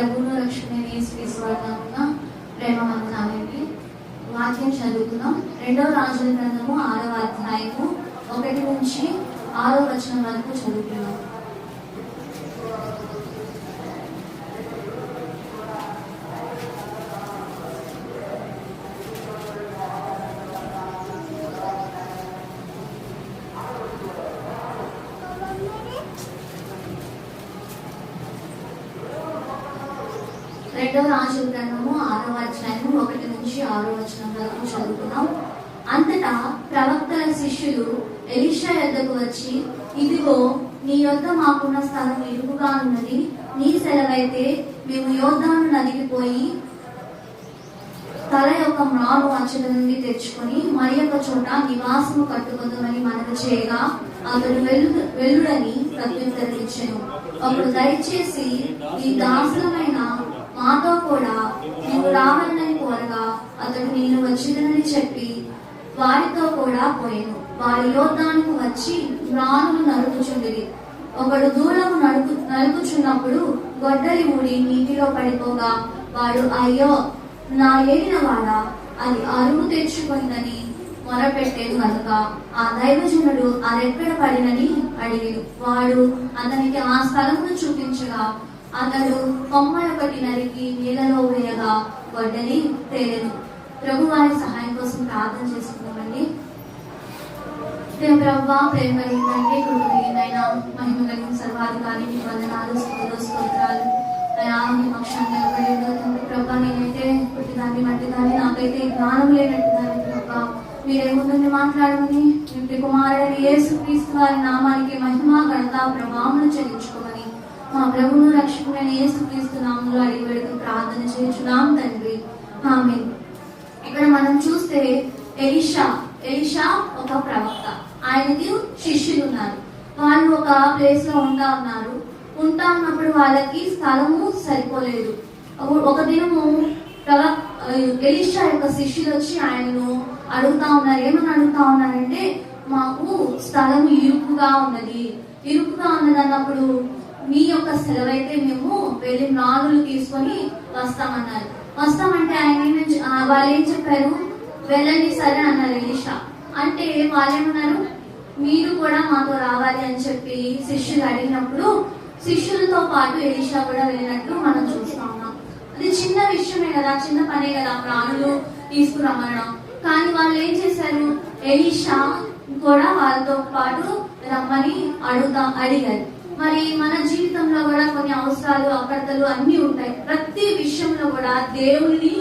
ప్రభువును రక్షణని యేసుక్రీస్తున్న ప్రేమ వందనాలండి వాక్యం చదువుతున్నాం. రెండవ రాజుల గ్రంథము ఆరవ అధ్యాయము ఒకటి నుంచి ఆరో వచనం వరకు చదువుతున్నాం. రెండవ రాజు గ్రంథము ఆరవ అధ్యాయము ఒకటి నుంచి ఆరో వచనం వరకు చదువుకున్నాం. అంతటా ప్రవక్తల శిష్యులు ఎలిషా యొద్దకు వచ్చి ఇదిగో నీ యొద్ద మాకున్న స్థలం ఇరుకుగా ఉన్నది. నీ సెలవైతే మేము యోధాను నదికి పోయి తల యొక్క మ్రాను అంచుల నుండి తెచ్చుకొని మరి యొక్క చోట నివాసము కట్టుకుందామని మనకు చేయగా అతడు వెళ్ళు వెళ్ళుడని ప్రత్యుత్తరించెను. అప్పుడు దయచేసి ఈ దాసులమైన మాతో కూడా నీవు రావాలని కోరగా అతడు నేను వచ్చిందని చెప్పి వారితో కూడా పోయాను. వారి యోధానికి వచ్చి ప్రాణులు నరుకుచుండిరి. ఒకడు దూరము నడుపు నలుపుచున్నప్పుడు గొడ్డలి ఊడి నీటిలో పడిపోగా వాడు అయ్యో నా ఏలిన వాడా అది అరువు తెచ్చుకుందని మొరపెట్టేది కనుక ఆ దైవజనుడు ఆ రెక్కడ పడినని అడిగాడు వాడు అతనికి ఆ స్థలమును చూపించగా అతడు కొమ్మ ఒకటి నరికి నీళ్ళలో వేయగా గొడ్డలి తేలేదు ప్రభు వారి సహాయం కోసం ప్రార్థన చేసుకున్నామండి ప్రియ ప్రభా ప్రేమ కలిగిందంటే కృప కలిగిందైనా మహిమ కలిగిన సర్వాధికారి మీ వందనాలు స్థుతులు స్తోత్రాలు. అయా మీ పక్షాన్ని నిలబడి ప్రభా నేనైతే పుట్టిదాన్ని మట్టిదాన్ని నాకైతే జ్ఞానం లేనట్టుదాన్ని ప్రభా మీరేముందని మాట్లాడమని మీ కుమారుడు యేసు క్రీస్తు వారి నామానికి మహిమ గణత ప్రభావం చెల్లించుకోమని మా ప్రభువును రక్షకుడైన యేసు నామంలో అడిగి ప్రార్థన చేయించున్నాం తండ్రి. ఆమె ఇక్కడ మనం చూస్తే ఎలిషా ఎలిషా ఒక ప్రవక్త. ఆయనకి శిష్యులు ఉన్నారు వాళ్ళు ఒక ప్లేస్లో ఉంటా ఉన్నారు. ఉంటా ఉన్నప్పుడు వాళ్ళకి స్థలము సరిపోలేదు. ఒక- దినము ఎలిషా యొక్క శిష్యులు వచ్చి ఆయనను అడుగుతా ఉన్నారు. ఏమని అడుగుతా ఉన్నారంటే మాకు స్థలం ఇరుకుగా ఉన్నది. ఇరుకుగా ఉన్నది అన్నప్పుడు మీ యొక్క సెలవైతే మేము వెళ్ళి నాగులు తీసుకొని వస్తామన్నారు. వస్తామంటే ఆయన వాళ్ళు ఏం చెప్పారు? వెళ్ళండి సరే అన్నారు ఎలిషా. అంటే వాళ్ళేమన్నారు మీరు కూడా మాతో రావాలి అని చెప్పి శిష్యులు అడిగినప్పుడు శిష్యులతో పాటు ఎలిషా కూడా వెళ్ళినట్లు మనం చూస్తా ఉన్నాం. అది చిన్న విషయమే కదా చిన్న పనే కదా ప్రాణులు తీసుకురమ్మడం కానీ వాళ్ళు ఏం చేశారు? ఎలిషా కూడా వాళ్ళతో పాటు రమ్మని అడుగుతా అడిగారు. మరి మన జీవితంలో కూడా కొన్ని అవసరాలు అపర్తలు అన్ని ఉంటాయి. ప్రతి విషయంలో కూడా దేవుని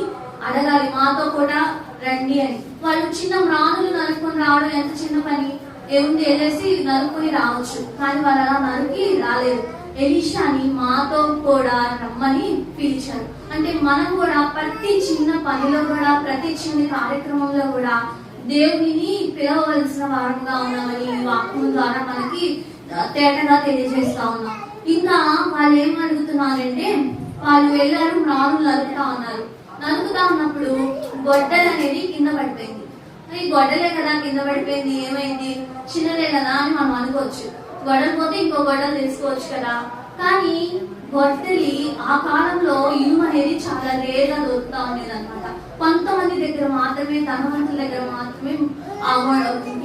అడగాలి. మాతో కూడా రండి అని. వాళ్ళు చిన్న మ్రానులు నరుక్కొని రావడం ఎంత చిన్న పని? ఏముంది వెళ్ళేసి నరుక్కొని రావచ్చు. కానీ వాళ్ళు అలా నరికి రాలేదు. ఎలిషాని మాతో కూడా రమ్మని పిలిచారు. అంటే మనం కూడా ప్రతి చిన్న పనిలో కూడా ప్రతి చిన్న కార్యక్రమంలో కూడా దేవునిని పిలవవలసిన వారంగా ఉన్నామని వాక్యం ద్వారా మనకి తేటగా తెలియజేస్తా ఉన్నాం? ఇంకా వాళ్ళు ఏం అడుగుతున్నారంటే వాళ్ళు వెళ్ళారు మ్రాను నరుకుతా ఉన్నారు. నరుకుతా ఉన్నప్పుడు గొడ్డలు అనేది కింద పడిపోయింది. ఈ గొడ్డలే కదా కింద పడిపోయింది ఏమైంది? చిన్నదే కదా అని మనం అనుకోవచ్చు. గొడవలు పోతే ఇంకో గొడవలు తెలుసుకోవచ్చు కదా. కానీ గొడ్డలి ఆ కాలంలో ఇనుము అనేది చాలా రేగా దొరుకుతా ఉండేది అనమాట కొంతమంది దగ్గర మాత్రమే ధనవంతుల దగ్గర మాత్రమే ఆ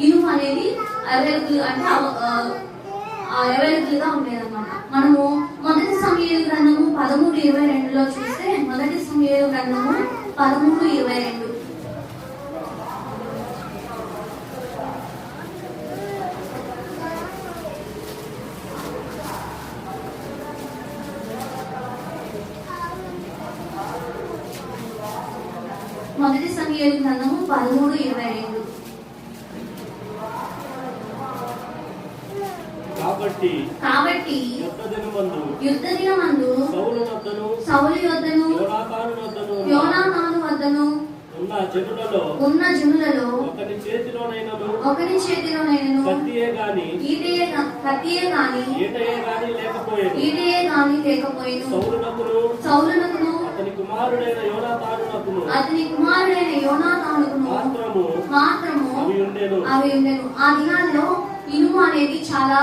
ఇనుము అనేది అవైలబుల్ అంటే అవైలబుల్గా ఉండేదన్నమాట మనము మొదటి సమయ గ్రంథము పదమూడు ఇరవై రెండులో చూస్తే మొదటి సమయ గ్రంథము పదమూడు ఇరవై రెండు మొదటి సమయ గ్రంథము పదమూడు ఇరవై రెండు వద్దను యోనాతాను వద్దను ఉన్న జనులలో ఒకటి చేతిలోనైనను కత్తియే గాని ఈటయే కత్తియే గాని ఈటయే గాని లేకపోయేది ఈటయే గాని లేకపోయిను. సౌలునకును సౌలునకును అతని కుమారుడైన యోనాతానునకును అతని కుమారుడైన యోనాతానుకును మాత్రము మాత్రము అవి ఉండేను. అవి ఉండెను. ఆ దినాల్లో ఇనుము అనేది చాలా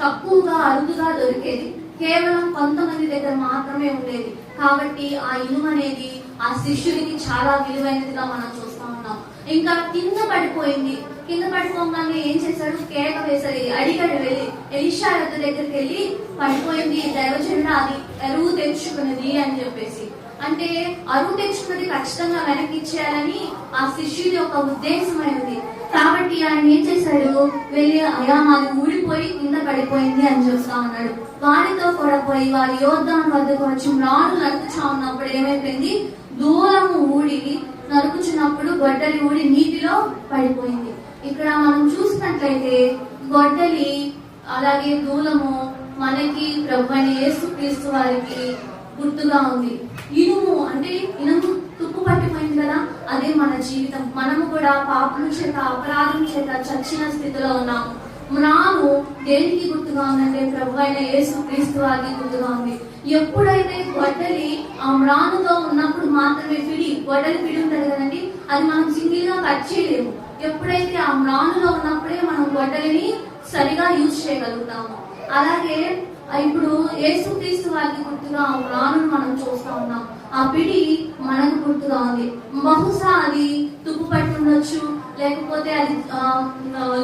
తక్కువగా అరుదుగా దొరికేది. కేవలం కొంతమంది దగ్గర మాత్రమే ఉండేది. కాబట్టి ఆ ఇనుము అనేది ఆ శిష్యుడికి చాలా విలువైనదిగా మనం చూస్తా ఉన్నాం. ఇంకా కింద పడిపోయింది. కింద పడిపోగానే ఏం చేశాడు? కేక వేశాడు. అడిగాడు వెళ్ళి ఎలిషా యొక్క దగ్గరికి వెళ్ళి పడిపోయింది. దైవజనుడు అది ఎరువు తెచ్చుకున్నది అని చెప్పేసి. అంటే అరువు తెచ్చుకున్నది ఖచ్చితంగా వెనక్కి ఇచ్చేయాలని ఆ శిష్యుడి యొక్క ఉద్దేశం అయింది కాబట్టి ఆయన ఏం చేశాడు? వెళ్ళి అయ్యా మాది ఊడిపోయి కింద పడిపోయింది అని చెప్తా ఉన్నాడు. వారితో కూడా పోయి వారి యోద్ధాన్ వద్దకు వచ్చి రాను నరుకుచా ఉన్నప్పుడు ఏమైపోయింది? దూరము ఊడి నరుకుచున్నప్పుడు గొడ్డలి ఊడి నీటిలో పడిపోయింది. ఇక్కడ మనం చూసినట్లయితే గొడ్డలి అలాగే దూలము మనకి ప్రభుని యేసుక్రీస్తు వారికి గుర్తుగా ఉంది. ఇనుము అంటే ఇనుము తుప్పు పట్టిపోయింది కదా అదే మన జీవితం. మనము కూడా పాపం చేత అపరాధం చేత చచ్చిన స్థితిలో ఉన్నాము మ్రాను దేనికి గుర్తుగా ఉందంటే ప్రభు అయిన యేసు క్రీస్తు వారికి గుర్తుగా ఉంది. ఎప్పుడైతే గొడ్డలి ఆ మ్రానుతో ఉన్నప్పుడు మాత్రమే పిడి గొడ్డలి పిడి ఉంటుంది కదండి అది మనం సింగిల్గా కట్ చేయలేము. ఎప్పుడైతే ఆ మ్రానులో ఉన్నప్పుడే మనం గొడ్డలిని సరిగా యూజ్ చేయగలుగుతాము. అలాగే ఇప్పుడు యేసుక్రీస్తు వారికి గుర్తుగా ఆ మ్రానును మనం చూస్తా ఉన్నాం. ఆ పిడి మనకు గుర్తుగా ఉంది. బహుశా అది తుప్పు పట్టి ఉండొచ్చు లేకపోతే అది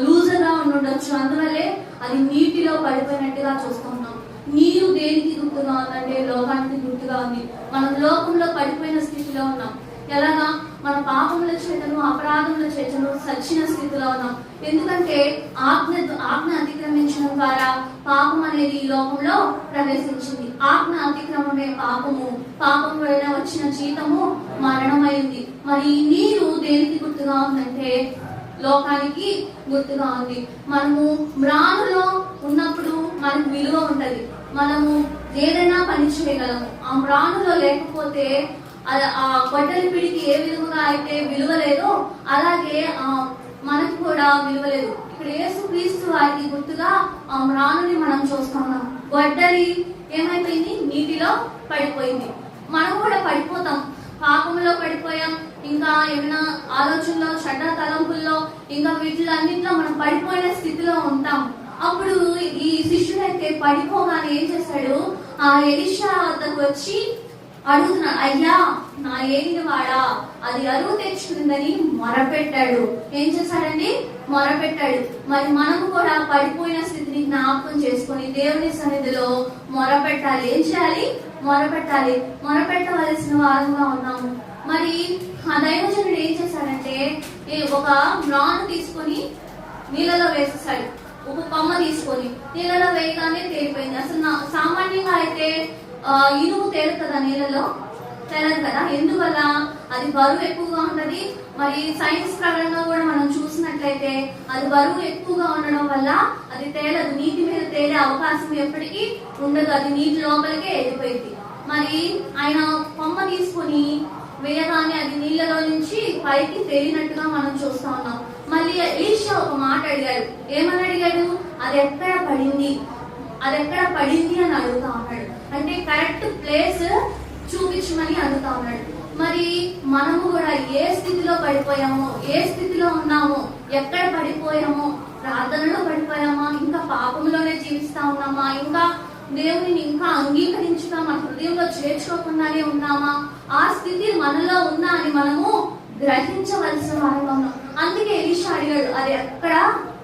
లూజర్గా ఉండి ఉండొచ్చు. అందువల్లే అది నీటిలో పడిపోయినట్టుగా చూస్తున్నాం నీరు దేనికి గుర్తుగా ఉందంటే లోకానికి గుర్తుగా ఉంది. మనం లోకంలో పడిపోయిన స్థితిలో ఉన్నాం. ఎలాగా? మన పాపముల చేతను అపరాధముల చేతను సచ్చిన స్థితిలో ఉన్నాం. ఎందుకంటే ఆజ్ఞ ఆజ్ఞ అతిక్రమించడం ద్వారా పాపం అనేది ఈ లోకంలో ప్రవేశించింది. ఆజ్ఞ అతిక్రమమే పాపము. పాపం వలన వచ్చిన జీతము మరణమైంది. మరి నీరు దేనికి గుర్తుగా ఉందంటే లోకానికి గుర్తుగా ఉంది. మనము మ్రానులో ఉన్నప్పుడు మనకు విలువ ఉంటది. మనము ఏదైనా పని చేయగలము. ఆ మ్రానులో లేకపోతే ఆ- ఆ పిడికి ఏ విధముగా అయితే విలువ లేదో అలాగే ఆ మనకు కూడా విలువ లేదు. ఇక్కడ యేసు క్రీస్తు వారికి గుర్తుగా ఆ మ్రానుని మనం చూస్తున్నాం. గొడ్డలి ఏమైపోయింది? నీటిలో పడిపోయింది. మనం కూడా పడిపోతాం. పాపంలో పడిపోయాం. ఇంకా ఏమైనా ఆలోచనలో చెడ్డ తలంపుల్లో ఇంకా వీటిలో అన్నింటిలో మనం పడిపోయిన స్థితిలో ఉంటాం. అప్పుడు ఈ శిష్యుడైతే పడిపోగానే ఏం చేశాడు ఆ ఎలిషా వద్దకు వచ్చి అడుగుతున్నాడు అయ్యా నా ఏలిన వాడా అది అరువు తెచ్చుకుందని మొరపెట్టాడు. ఏం చేశాడండి? మొరపెట్టాడు. మరి మనము కూడా పడిపోయిన స్థితిని జ్ఞాపకం చేసుకొని దేవుని సన్నిధిలో మొరపెట్టాలి. ఏం చేయాలి? మొరపెట్టాలి. మొరపెట్టవలసిన వారంగా ఉన్నాము. మరి ఆ దైవజనుడు ఏం చేశాడంటే ఒక మ్రాను తీసుకొని నీళ్ళలో వేసేసాడు ఒక కొమ్మ తీసుకొని నీళ్ళలో వేయగానే తేలిపోయింది. అసలు సామాన్యంగా అయితే ఇనుము తేలుతుందా నీళ్ళలో? తేలదు కదా ఎందువల్ల? అది బరువు ఎక్కువగా ఉంటది. మరి సైన్స్ ప్రకారంగా కూడా మనం చూసినట్లయితే అది బరువు ఎక్కువగా ఉండడం వల్ల అది తేలదు. నీటి మీద తేలే అవకాశం ఎప్పటికీ ఉండదు. అది నీటి లోపలికే వెళ్ళిపోయింది. మరి ఆయన కొమ్మ తీసుకొని వేయగానే అది నీళ్ళలో నుంచి పైకి తేలినట్టుగా మనం చూస్తా ఉన్నాం. మళ్ళీ ఈషా ఒక మాట అడిగాడు. ఏమని అడిగాడు? అది ఎక్కడ పడింది? అది ఎక్కడ పడింది? అని అడుగుతా ఉన్నాడు. అంటే కరెక్ట్ ప్లేస్ చూపించమని అందుతా ఉన్నాడు. మరి మనము కూడా ఏ స్థితిలో పడిపోయామో ఏ స్థితిలో ఉన్నామో ఎక్కడ పడిపోయామో ప్రార్థనలో పడిపోయామా ఇంకా పాపంలోనే జీవిస్తా ఉన్నామా ఇంకా దేవుని ఇంకా అంగీకరించుగా మన హృదయంలో చేర్చుకోకుండానే ఉన్నామా ఆ స్థితి మనలో ఉందా అని మనము గ్రహించవలసిన వారంగా ఉన్నాం. అందుకే ఎలిషా అడిగాడు అది ఎక్కడ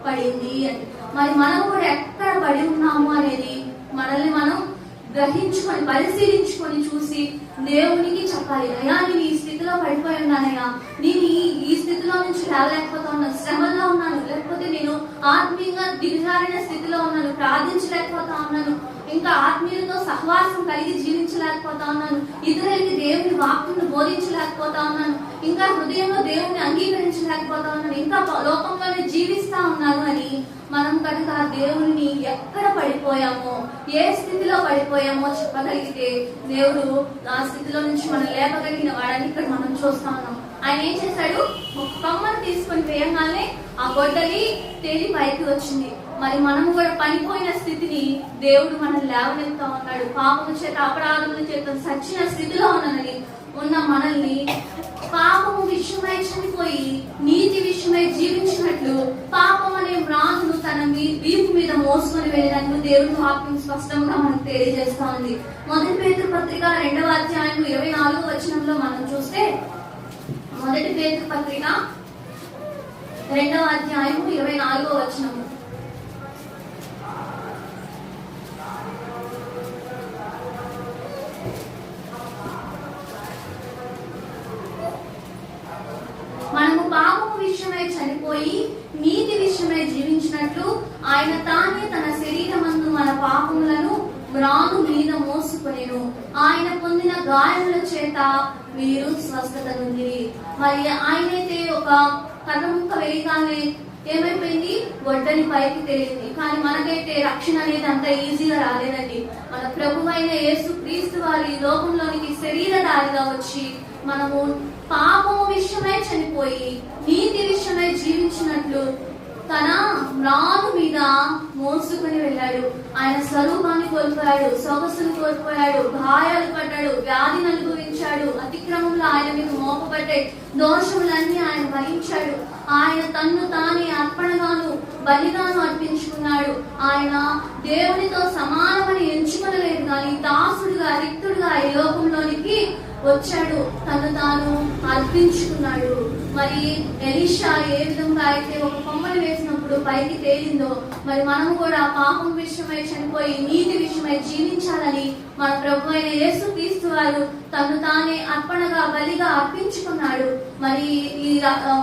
పడింది? అని. మరి మనం కూడా ఎక్కడ పడి ఉన్నాము అనేది మనల్ని మనం గ్రహించుకొని పరిశీలించుకొని చూసి దేవునికి చెప్పాలి అయ్యా నేను ఈ స్థితిలో పడిపోయి ఉన్నానయ్యా. నేను ఈ ఈ స్థితిలో నుంచి లేవలేకపోతా ఉన్నాను శ్రమల్లో ఉన్నాను. లేకపోతే నేను ఆత్మీయంగా దిగజారిన స్థితిలో ఉన్నాను. ప్రార్థించలేకపోతా ఉన్నాను. ఇంకా ఆత్మీయులతో సహవాసం కలిగి జీవించలేకపోతా ఉన్నాను. ఇతరులకి దేవుని వాక్యం బోధించలేకపోతా ఉన్నాను. ఇంకా హృదయంలో దేవుని అంగీకరించలేకపోతా ఉన్నాను ఇంకా ప- లోకంలోనే జీవిస్తా ఉన్నారు అని మనం కనుక దేవుణ్ణి ఎక్కడ పడిపోయామో ఏ స్థితిలో పడిపోయామో చెప్పగలిగితే దేవుడు ఆ స్థితిలో నుంచి మనం లేపగలిగిన వాడని ఇక్కడ మనం చూస్తా ఉన్నాం. ఆయన ఏం చేశాడు? ఒక కొమ్మను తీసుకొని వేయగానే ఆ గొడ్డలి తేలి పైకి వచ్చింది. మరి మనం కూడా పనిపోయిన స్థితిని దేవుడు మనం లేవనెత్తా ఉన్నాడు. పాపం చేత అపరాధముల చేత సచ్చిన స్థితిలో ఉన్నదని ఉన్న మనల్ని పాపము విషయమై చనిపోయి నీతి విషయమై జీవించినట్లు పాపం అనే మ్రాను తన మీ- వీపు మీద మోసుకొని వెళ్ళినట్లు దేవుని వాక్యం స్పష్టంగా మనకు తెలియజేస్తా ఉంది. మొదటి పేతృ పత్రిక రెండవ అధ్యాయం ఇరవై నాలుగు వచనంలో మనం చూస్తే మొదటి పేతృ పత్రిక రెండవ అధ్యాయం ఇరవై నాలుగో వచనము మనము పాపము విషయమై చనిపోయి నీతి విషయమై జీవించినట్లు ఆయన తానే తన శరీరమందు మన పాపములను మ్రాను మీద మోసుకొనెను. ఆయన పొందిన గాయముల చేత మీరు స్వస్థత నుండి మరి ఆయనైతే ఒక కర్రముక్క వేయగానే ఏమైపోయింది? వడ్డని పైకి తేలింది. కానీ మనకైతే రక్షణ అనేది అంత ఈజీగా రాలేదండి. మన ప్రభు అయిన యేసు క్రీస్తు వారి ఈ లోకంలోనికి శరీరధారిగా వచ్చి మనము పాపము విషయమై చనిపోయి నీతి విషయమై జీవించినట్లు తన మ్రాను మీద మోసుకుని వెళ్ళాడు. ఆయన స్వరూపాన్ని కోల్పోయాడు సొగసును కోల్పోయాడు గాయాలు పడ్డాడు వ్యాధిని అనుభవించాడు. అతిక్రమంలో ఆయన మీద మోపబడ్డాయి. దోషములన్నీ ఆయన భరించాడు. ఆయన తన్ను తానే అర్పణగాను బలిగాను అర్పించుకున్నాడు. ఆయన దేవునితో సమానమని ఎంచుకునలేదు కానీ దాసుడుగా రిక్తుడుగా ఈ లోకంలోనికి వచ్చాడు. తను తాను అర్పించుకున్నాడు. మరి ఎలీషా ఏ విధంగా అయితే ఒక కొమ్మని వేసినప్పుడు పైకి తేలిందో మరి మనం కూడా పాపం విషయమై చనిపోయి నీతి విషయమై జీవించాలని మన ప్రభు అయిన యేసు క్రీస్తు వారు తను తానే అర్పణగా బలిగా అర్పించుకున్నాడు. మరి ఈ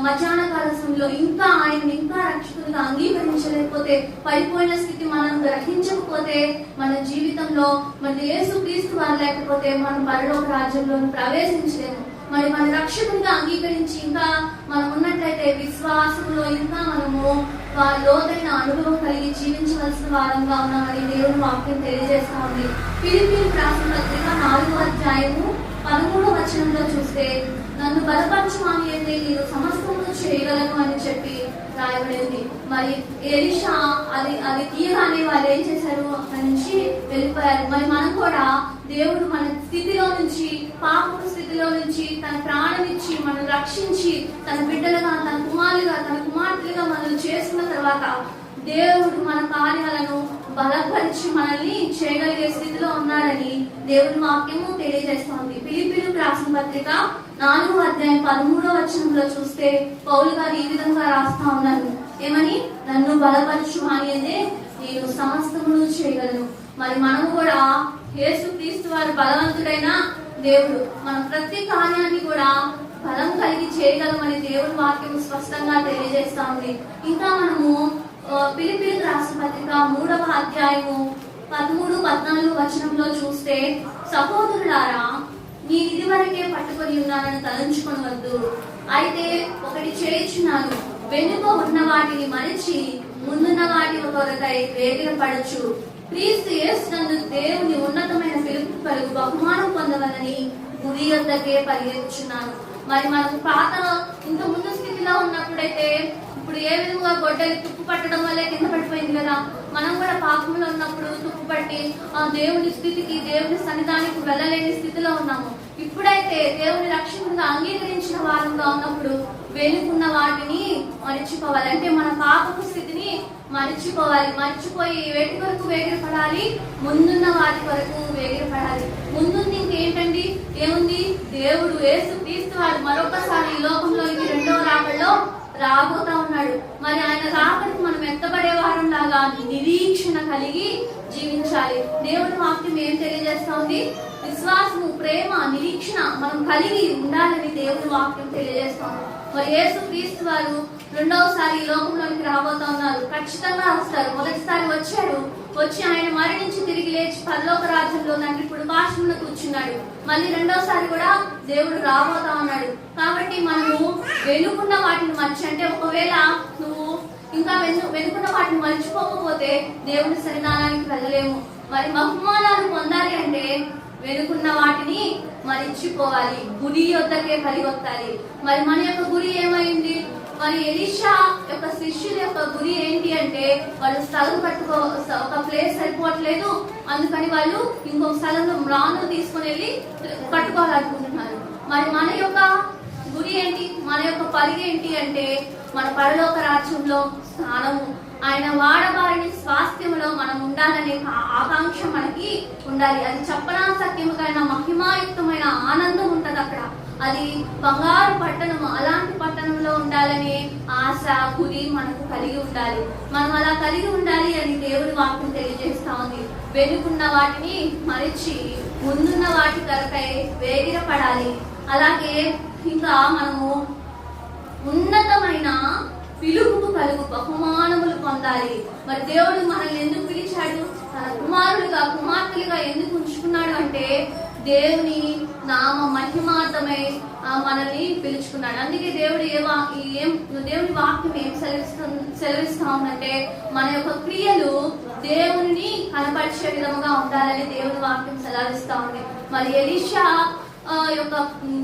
మధ్యాహ్న కాలశంలో ఇంకా ఆయన ఇంకా రక్షకులుగా అంగీకరించలేకపోతే పడిపోయిన స్థితి మనం గ్రహించకపోతే మన జీవితంలో మన యేసు క్రీస్తు వారు లేకపోతే మనం పరలోక రాజ్యంలో ప్రవేశించలేము. మరి మన రక్షకునిగా అంగీకరించి ఇంకా మనం ఉన్నట్లయితే విశ్వాసంలో ఇంకా మనము వా- లోతైన అనుభవం కలిగి జీవించవలసిన వారంగా ఉన్నామని దేవుని వాక్యం తెలియజేస్తా ఉంది. పిలిపిలి రాసిన పత్రిక నాలుగో అధ్యాయము పదమూడో వచనంలో చూస్తే నన్ను బలపరచమని అయితే నేను సమస్తము చేయగలను అని చెప్పి రాయబడింది. మరి ఎలిషా అది అది తీయగానే వాళ్ళు ఏం చేశారు? అక్కడి నుంచి వెళ్ళిపోయారు. మరి మనం కూడా దేవుడు మన స్థితిలో నుంచి పాపపు స్థితిలో నుంచి తన ప్రాణం ఇచ్చి మనం రక్షించి తన బిడ్డలుగా తన కుమారులుగా తన కుమార్తెలుగా మనం చేసుకున్న తర్వాత దేవుడు మన కార్యాలను బలపరిచి మనల్ని చేయగలిగే స్థితిలో ఉన్నాడని దేవుడి వాక్యము తెలియజేస్తోంది. పిలిపిలు రాసిన పత్రిక నాలుగు అధ్యాయం పదమూడో వచనంలో చూస్తే పౌలు గారు ఈ విధంగా రాస్తా ఉన్నారు. ఏమని? నన్ను బలపరచు అని నేను సమస్తమును చేయగలను. మరి మనం కూడా యేసు క్రీస్తు వారు బలవంతుడైన దేవుడు మన ప్రతి కార్యాన్ని కూడా బలం కలిగి చేయగలమని దేవుడి వాక్యం స్పష్టంగా తెలియజేస్తా ఉంది. ఇంకా మనము పిలిపిలి పిలిపిలికి రాసిన పత్రిక మూడవ అధ్యాయము పదమూడు పద్నాలుగు వచనంలో చూస్తే సహోదరులారా నేను ఇదివరకే పట్టుకొని ఉన్నానని తలంచుకొనవద్దు. అయితే ఒకటి చేర్చున్నాను. వెనుక ఉన్న వాటిని మరిచి ముందున్న వాటి కొరకై వేగిరపడచ్చు. క్రీస్తు యేసునందు దేవుని ఉన్నతమైన పిలుపు కలుగు బహుమానం పొందవలని గురి యొద్దకే పరిగెత్తుచున్నాను. మరి మనకు పాత ఇంత ముందు స్థితిలో ఉన్నప్పుడైతే ఇప్పుడు ఏ విధంగా గొడ్డలి తుప్పు పట్టడం వల్లే కింద పడిపోయింది కదా? మనం కూడా పాపంలో ఉన్నప్పుడు తుప్పు పట్టి ఆ దేవుని స్థితికి దేవుని సన్నిధానికి వెళ్ళలేని స్థితిలో ఉన్నాము. ఇప్పుడైతే దేవుని రక్షణగా అంగీకరించిన వారంగా ఉన్నప్పుడు వెనుకున్న వాటిని మరిచిపోవాలి అంటే మన పాపపు స్థితిని మరిచిపోవాలి. మర్చిపోయి వేటి కొరకు వేగిరపడాలి? ముందున్న వాటి కొరకు వేగిరపడాలి. ముందుంది ఇంకేంటండి? ఏముంది? దేవుడు వేసు క్రీస్తు వాడు మరొకసారి ఈ ఇది రెండవ రాకల్లో రాబోతా ఉన్నాడు. మరి ఆయన రాకడికి మనం ఎత్తబడే వారం లాగా నిరీక్షణ కలిగి జీవించాలి. దేవుడు వాక్యం ఏం తెలియజేస్తా ఉంది? విశ్వాసము ప్రేమ నిరీక్షణ మనం కలిగి ఉండాలని దేవుని వాక్యం తెలియజేస్తాం మరి యేసు క్రీస్తు వారు రెండవసారి ఈ లోకంలోనికి రాబోతా ఉన్నారు. ఖచ్చితంగా వస్తారు. మొదటిసారి వచ్చాడు. వచ్చి ఆయన మరణించి తిరిగి లేచి పరలోక రాజ్యంలో తండ్రి ఇప్పుడు పాశమున కూర్చున్నాడు. మళ్ళీ రెండోసారి కూడా దేవుడు రాబోతా ఉన్నాడు. కాబట్టి మనము వెనుకున్న వాటిని మర్చి అంటే ఒకవేళ నువ్వు ఇంకా వెను వెనుకున్న వాటిని మర్చిపోకపోతే దేవుని సన్నిధానానికి వెళ్ళలేము. మరి బహుమానాలు పొందాలి అంటే వెనుకున్న వాటిని మరిచిపోవాలి. గురి యొద్దకే పరిగొత్తాలి మరి మన యొక్క గురి ఏమైంది? మరి ఎలిషా యొక్క శిష్యుల యొక్క గురి ఏంటి అంటే వాళ్ళు స్థలం కట్టుకో ఒక ప్లేస్ సరిపోవట్లేదు. అందుకని వాళ్ళు ఇంకొక స్థలంలో మ్రాను తీసుకుని వెళ్ళి పట్టుకోవాలనుకుంటున్నారు మరి మన యొక్క గురి ఏంటి? మన యొక్క పరిగె ఏంటి అంటే మన పరలోక రాజ్యంలో స్థానము. ఆయన వాడబారిని స్వాస్థ్యంలో మనం ఉండాలనే ఆకాంక్ష మనకి ఉండాలి. అది చెప్పనా సత్యముకైన మహిమాయుక్తమైన ఆనందం ఉంటది అక్కడ. అది బంగారు పట్టణము అలాంటి పట్టణంలో ఉండాలనే ఆశ గురి మనకు కలిగి ఉండాలి. మనం అలా కలిగి ఉండాలి అని దేవుడు వాక్యం తెలియజేస్తా ఉంది. వెనుకున్న వాటిని మరిచి ముందున్న వాటి కొరకై వేగిరపడాలి. అలాగే ఇంకా మనము ఉన్నతమైన పిలుపుకు కలుగు బహుమానములు పొందాలి. మరి దేవుడు మనల్ని ఎందుకు పిలిచాడు? తన కుమారులుగా కుమార్తెలుగా ఎందుకు ఉంచుకున్నాడు అంటే దేవుని నామ మహిమార్థమై మనల్ని పిలుచుకున్నాడు. అందుకే దేవుడు ఏ వా ఏం దేవుడి వాక్యం ఏం సెలవిస్తు సెలవిస్తా ఉందంటే మన యొక్క క్రియలు దేవుని కనపరిచే విధముగా ఉండాలని దేవుడి వాక్యం సెలవిస్తా ఉంది. మరి ఎలీషా యొక్క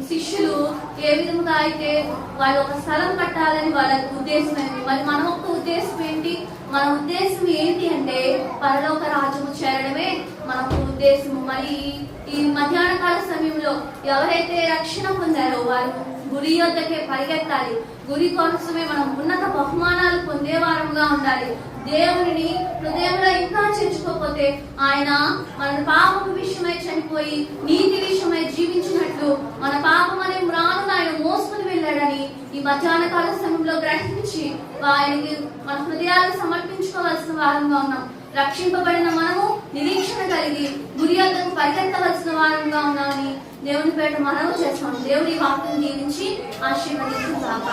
శిష్యులు ఏ విధంగా అయితే వాళ్ళు ఒక స్థలం కట్టాలని వాళ్ళ ఉద్దేశం ఏంటి మరి మన యొక్క ఉద్దేశం ఏంటి? మన ఉద్దేశం ఏంటి అంటే పరలోక రాజ్యము చేరడమే మన ఉద్దేశము. మరి ఈ మధ్యాహ్న కాల సమయంలో ఎవరైతే రక్షణ పొందారో వారు గురి యొద్దకే పరిగెత్తాలి. గురి కోసమే మనం ఉన్నత బహుమానాలు పొందే వారముగా ఉండాలి. దేవుని హృదయంలో ఇంకా చేర్చుకోకపోతే ఆయన మన పాపం విషయమై చనిపోయి నీతి విషయమై జీవించినట్లు మన పాపం అనే మ్రాను ఆయన మోసుకుని వెళ్ళాడని ఈ మధ్యాహ్న కాల సమయంలో గ్రహించి ఆయనకి మన హృదయాలు సమర్పించుకోవాల్సిన వారంగా ఉన్నాం. రక్షింపబడిన మనము నిరీక్షణ కలిగి గురి వద్దకు పరిగెత్తవలసిన వారంగా ఉన్నామని దేవుని పేట మనవి చేస్తాం. దేవుడి వాక్యం దీవించి ఆశీర్వదించుగాక